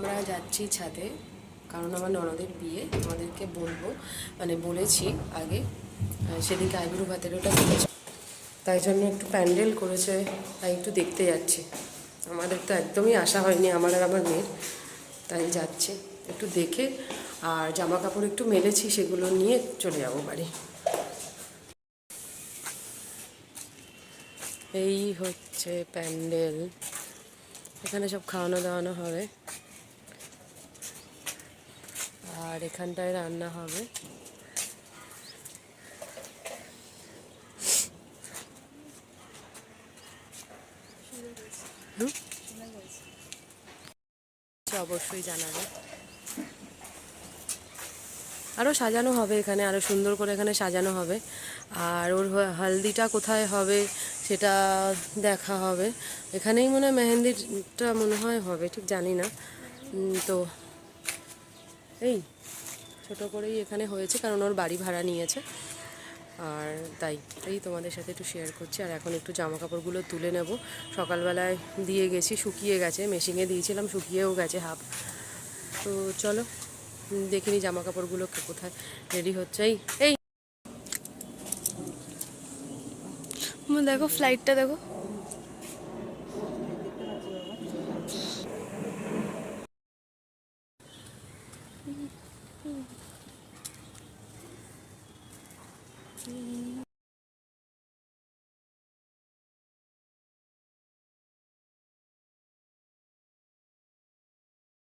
উঠছি ছাদে, কারণ আমার ননদের বিয়ে, তোমাদেরকে বলব মানে বলেছি আগে সেদিকে আইবুড়ো ভাতের ওটা বলেছি তাই জন্য একটু প্যান্ডেল করেছে, তাই একটু দেখতে যাচ্ছি। আমাদের তো একদমই আশা হয়নি, আমার আর আমার মেয়ের। তাই যাচ্ছে, একটু দেখে, আর জামা কাপড় একটু মেলেছি, সেগুলো নিয়ে চলে যাব বাড়ি। এই হচ্ছে প্যান্ডেল। এখানে সব খাওয়ানো দাওয়ানো হবে। আর এখানটায় রান্না হবে? আচ্ছা, অবশ্যই জানাবে। আরও সাজানো হবে এখানে আরও সুন্দর করে এখানে সাজানো হবে। আর ওর হালদিটা কোথায় হবে সেটা দেখা হবে। এখানেই মনে হয় মেহেন্দিটা মনে হয় হবে ঠিক জানি না। তো এই, ছোট করেই এখানে হয়েছে, কারণ ওর বাড়ি ভাড়া নিয়েছে। আর তাই, এই তোমাদের সাথে একটু শেয়ার করছি, আর এখন একটু জামা কাপড়গুলো তুলে নেব। সকালবেলায় দিয়ে গেছি, শুকিয়ে গেছে মেশিনে দিয়েছিলাম, শুকিয়েও গেছে হাফ তো চলো দেখিনি জামা কাপড়গুলো কোথায় রেডি হচ্ছে। এই এই। দেখো ফ্লাইটটা দেখো। Mm-hmm.